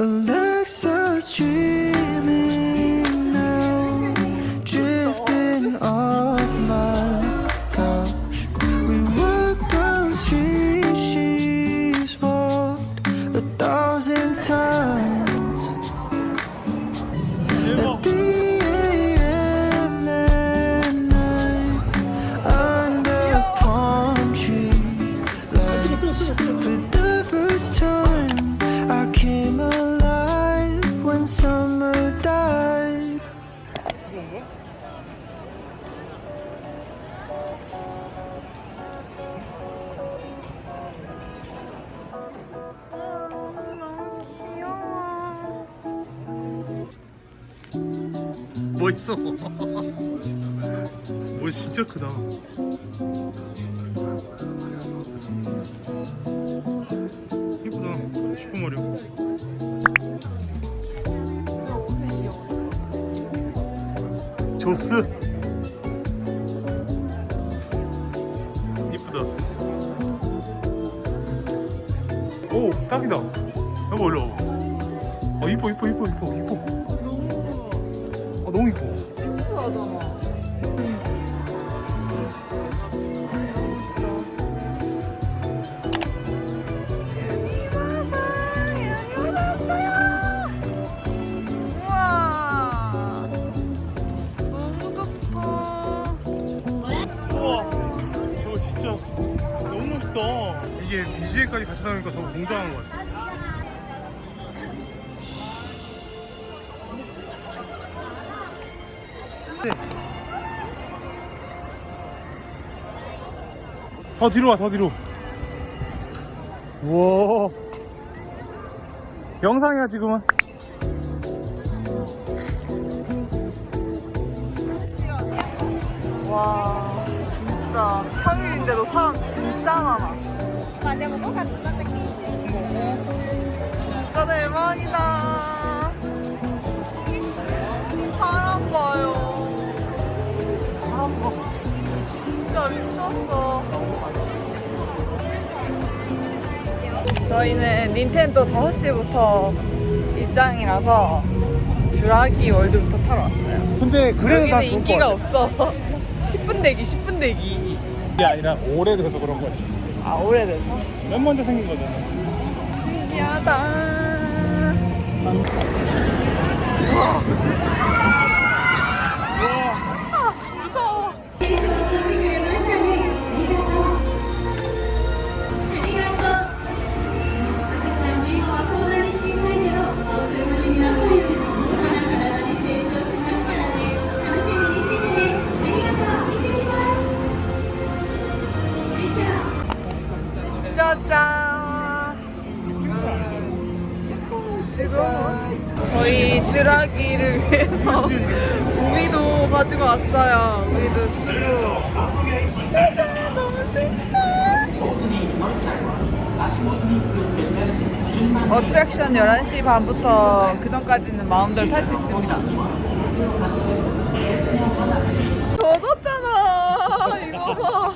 Alexa's dreaming 멋있어. 뭐 진짜 크다. 너무 멋있다. 이게 BGA까지 같이 나오니까 더 웅장한 것 같아 더 뒤로 와, 더 뒤로. 우와. 영상이야, 지금은. 와, 진짜. 평일인데도 사람 진짜 많아. 맞아, 먹고 같은 거 뜯기지. 진짜 대박이다. 미쳤어. 저희는 닌텐도 5시부터 입장이라서 주라기 월드부터 타러 왔어요. 근데 그래도 다 여기는 좋을 것 인기가 같아. 없어. 10분 대기, 10분 대기. 이게 아니라 오래돼서 그런 거지. 아, 오래돼서? 맨 먼저 생긴 거잖아. 신기하다. 아, 저희 쥐라기를 위해서 우미도 가지고 왔어요. 우미도 주고. 짜잔, 너무 센다. 어트랙션 11시 반부터 그 전까지는 마음대로 탈 수 있습니다. 젖었잖아. 이거 봐.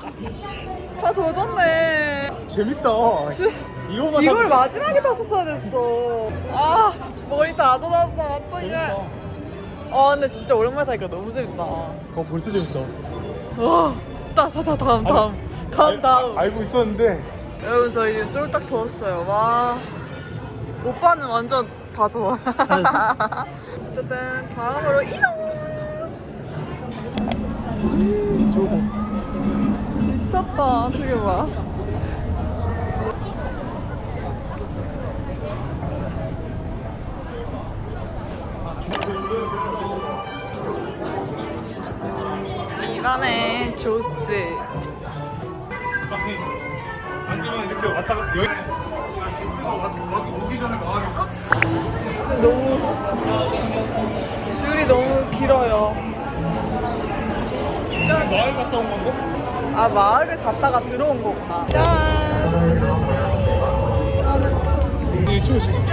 다 젖었네. 재밌다. 이거만 이걸 마지막에 탔었어야 됐어. 아, 머리 다 젖었어. 어떡해. 아, 근데 진짜 오랜만에 타니까 너무 재밌다. 어 벌써 재밌다. 와, 따, 따, 따, 다음, 다음. 다음, 다음. 알고 있었는데 여러분, 저희 지금 쫄딱 젖었어요. 와. 오빠는 완전 다 젖어. 어쨌든, 다음으로 이동! 미쳤다. 저게 뭐야? 이번에 조스. 아니 이렇게 왔다 가 여기 주스가 여기 오기 전에 나가니까 너무 줄이 너무 길어요. 마을 갔다 온 건데? 아 마을을 갔다가 들어온 거구나. 짠. 이쪽에 지금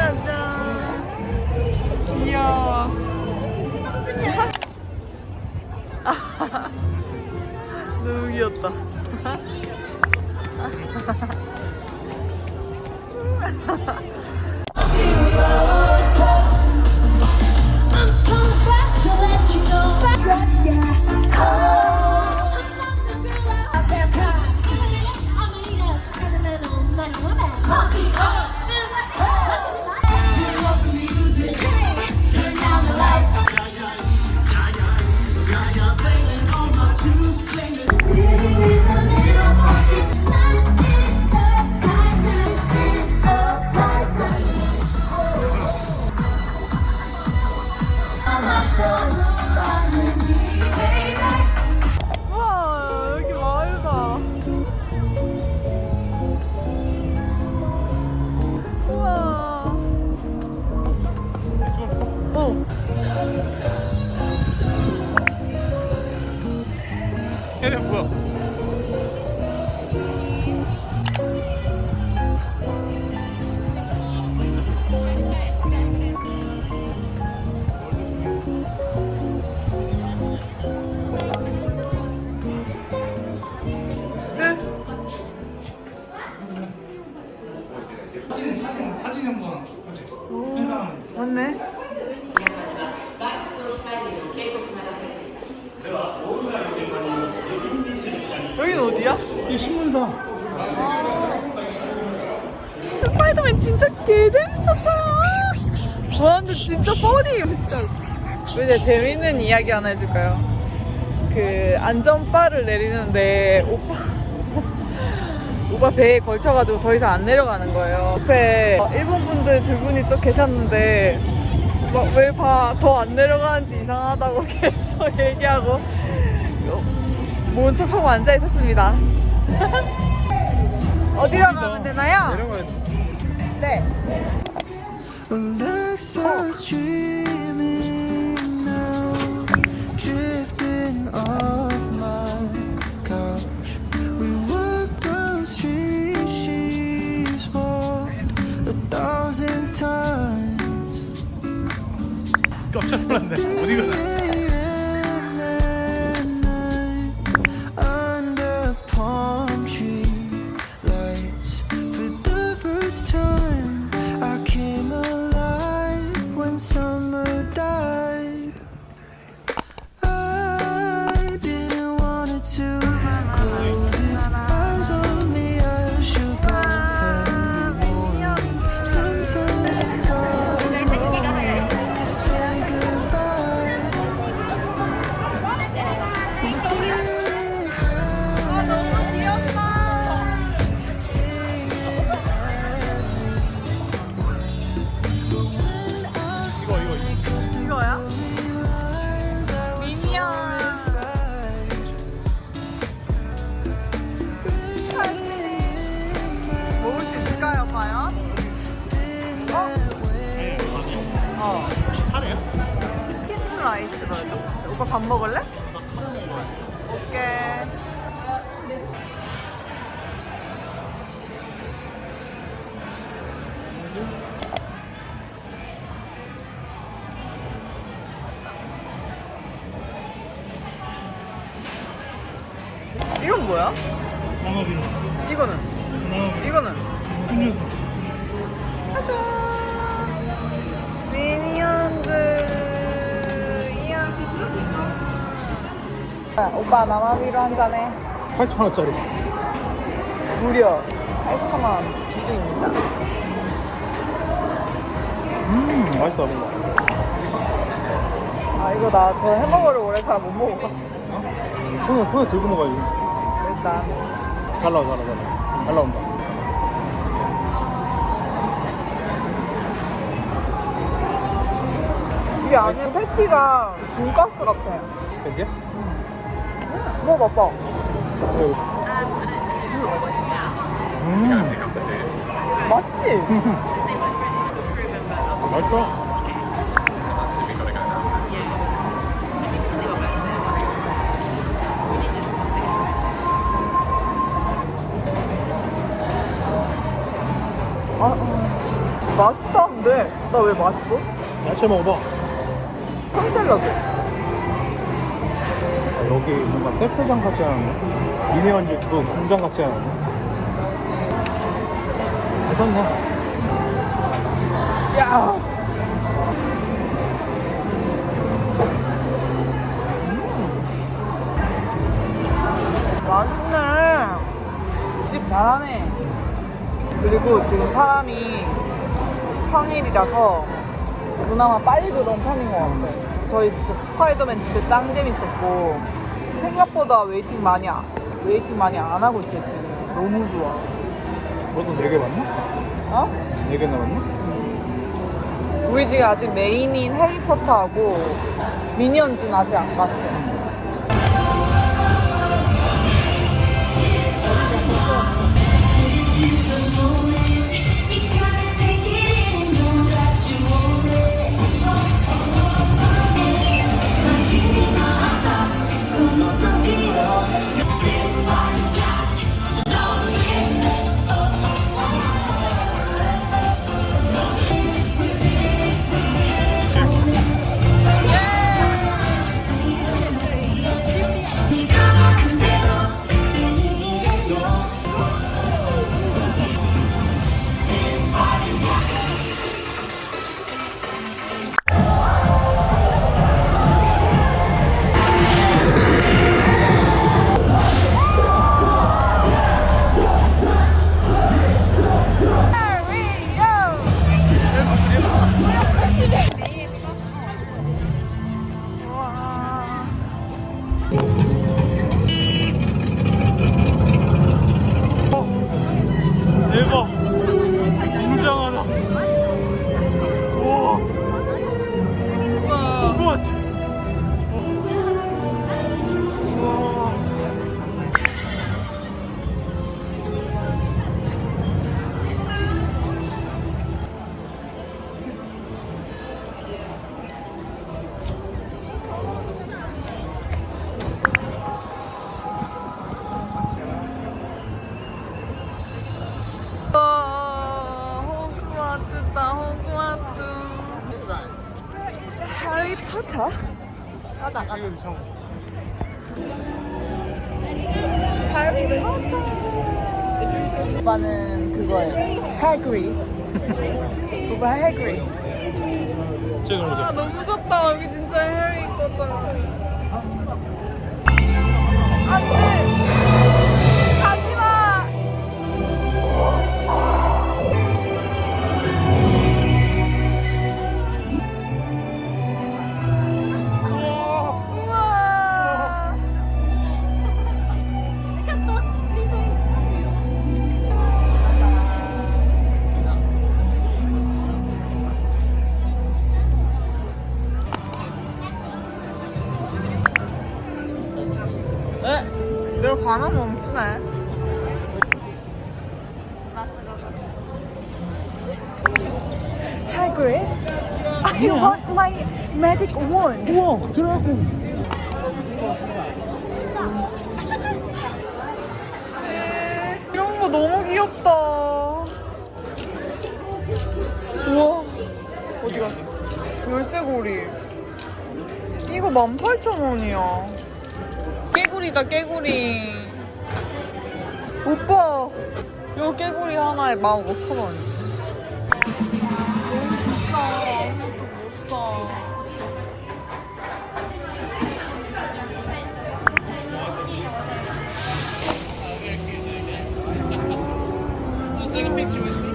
이제 재밌는 이야기 하나 해줄까요? 그 안전바를 내리는데 오빠 오빠 배에 걸쳐가지고 더 이상 안 내려가는 거예요. 옆에 일본 분들 두 분이 또 계셨는데 왜더 안 내려가는지 이상하다고 계속 얘기하고 모른 척하고 앉아 있었습니다. 어디로 가면 되나요? 내려가야 돼. 네. Alexa's dreaming now, 깜짝 놀랐네. 어디 가나? 오빠 나마비로 한 잔해. 8,000원짜리. 무려 8,000원 기준입니다. 음, 맛있다, 뭔가. 아, 이거 나 저 햄버거를 오래 잘 못 먹어봤어. 손에, 손에 들고 먹어야지. 일단. 잘 나와, 잘 나와, 잘 나와. 잘 나온다. 이게 안에 패티가 돈가스 같아. 이게? 먹어봐. 음, 맛있지? 맛있어. 아, 음. 맛있다는데 나 왜 맛있어? 야채 먹어봐. 탕 샐러드. 아, 여기 뭔가 세트장 같지 않았나? 미니언즈 그 공장 같지 않았나? 괜찮네. 야. 음. 맛있네. 집 잘하네. 그리고 지금 사람이 평일이라서 그나마 빨리 들어온 편인 것 같아. 저희 진짜 스파이더맨 진짜 짱 재밌었고 생각보다 웨이팅 많이 안, 웨이팅 많이 안 하고 있어요 지금. 너무 좋아. 너도 4개 맞나? 어? 4개 남았나? 우리 지금 아직 메인인 해리포터하고 미니언즈는 아직 안 갔어요. 포터? 가자 가자 참. 해리포터 오빠는 그거예요. 해그리드 오빠 해그리드 아. 너무 좋다. 여기 진짜 해리포터랑 안돼 멈추네 Hagrid, I want my magic wand. 우와, 드라고. 이런 거 너무 귀엽다. 우와, 어디가? 열쇠고리. 이거 18,000원이야. 깨구리다, 깨구리. 오빠, 요 깨구리 하나에 15,000원. 너무 비싸. 아무것도 못 사. Take a picture with me.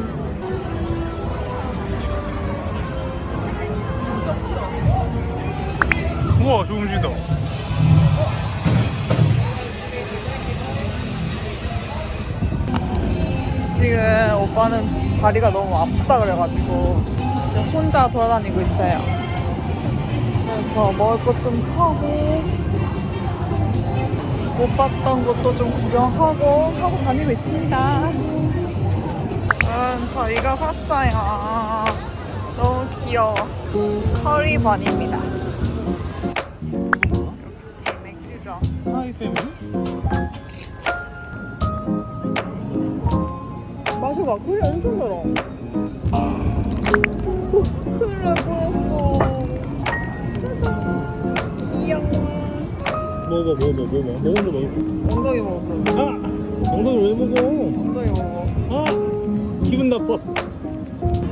우와, 저 움직인다. 지금 오빠는 다리가 너무 아프다 그래가지고 혼자 돌아다니고 있어요. 그래서 먹을 것 좀 사고 못 봤던 곳도 좀 구경하고 하고 다니고 있습니다. 음, 저희가 샀어요. 너무 귀여워. 커리 번입니다. 역시 맥주죠. 하이 패밀리? 봐. 그래 엄청 달아. 큰일 날 뻔했어. 귀여워. 먹어, 먹어, 먹어, 먹어. 거 먹어. 엉덩이 먹어. 아! 엉덩이 왜 먹어? 엉덩이 먹어. 아! 기분 나빠.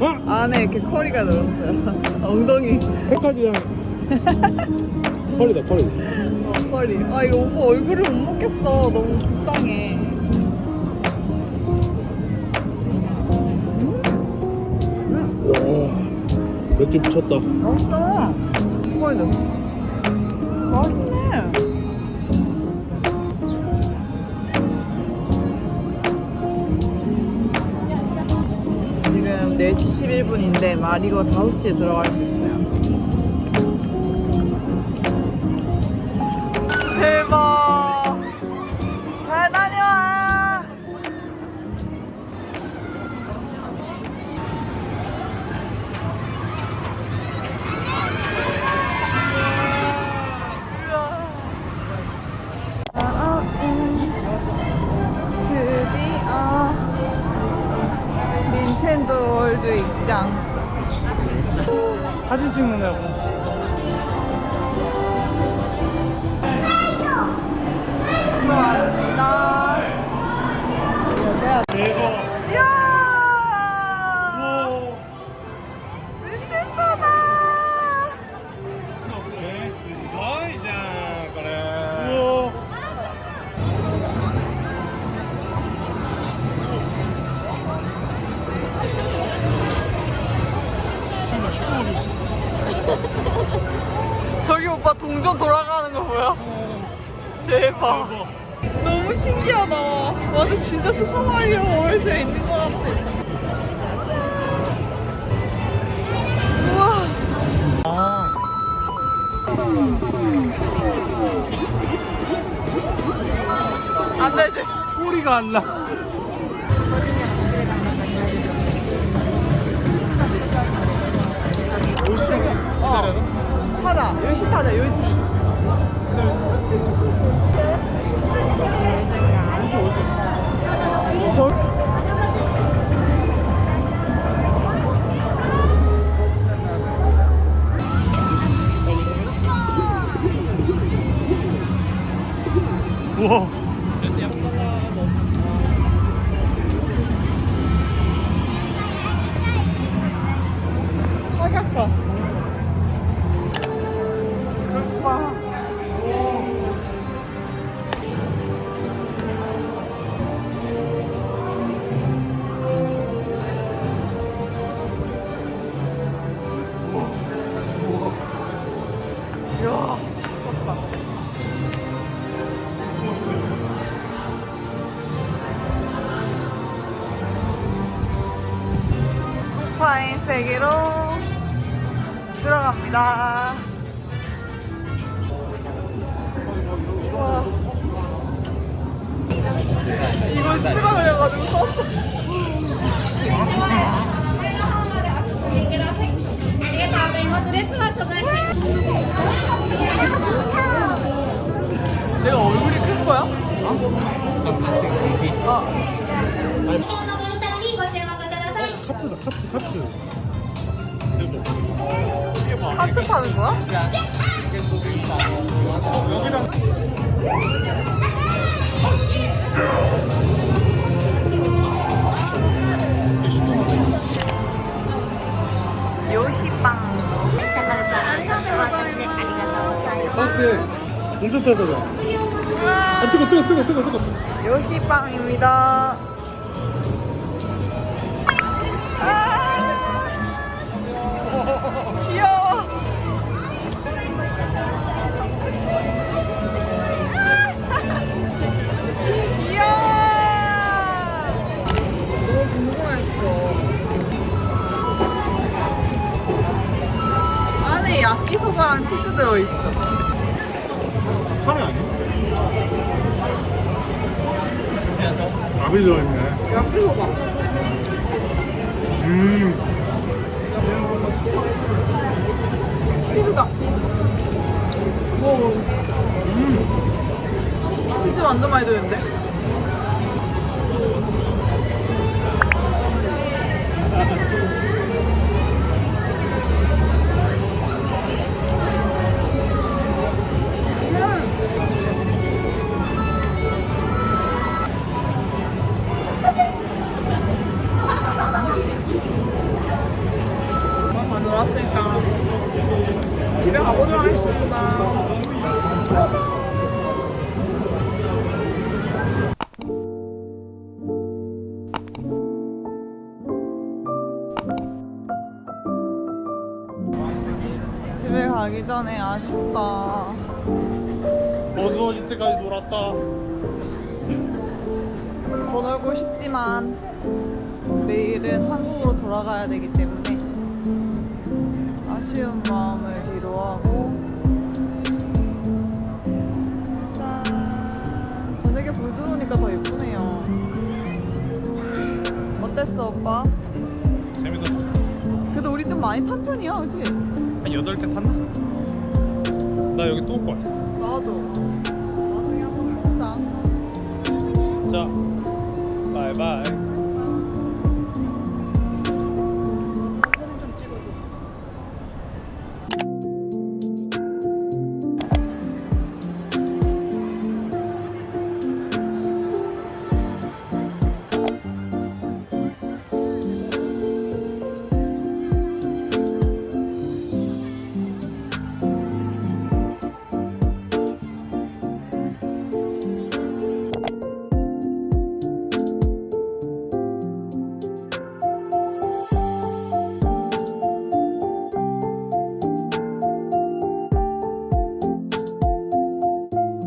아! 안에 이렇게 커리가 들었어요. 엉덩이. 색까지 그냥. 컬이다, 컬이. 어, 커리. 아 이거 오빠 얼굴을 못 먹겠어. 너무 불쌍해. 맥주 미쳤다. 맛있다. 맛있네. 지금 4시 11분인데 마리고 5시에 들어갈 수 있어요. 대박! 월드 입장. 사진 찍느냐고. 고맙습니다. 안 되지. 꼬리가 안 나. 어. 타자. 요시 타자. 요시. 우와. 세계로 들어갑니다. 와. 이걸 쓰라 그래가지고 썼어. 내가 얼굴이 큰 거야? 아, 하트 파는 거야? 요시빵 아 뜨거 뜨거 뜨거 뜨거 뜨거. 요시빵입니다. 야끼소바랑 치즈 들어있어. 카레 아니야? 밥이 들어있네. 야끼소바. 음. 치즈다. 뭐 치즈 완전 많이 들었는데? 집에 가기 전에 아쉽다. 어두워질 때까지 놀았다. 더 놀고 싶지만 내일은 한국으로 돌아가야 되기 때문에 아쉬운 마음을 뒤로하고 짠 저녁에 불 들어오니까 더 예쁘네요 어땠어 오빠? 재밌었어. 그래도 우리 좀 많이 탄 편이야 그치? 한 8개 탔나? 나 여기 또올것 같아. 나도 나중에 한번 보자 자, 바이바이.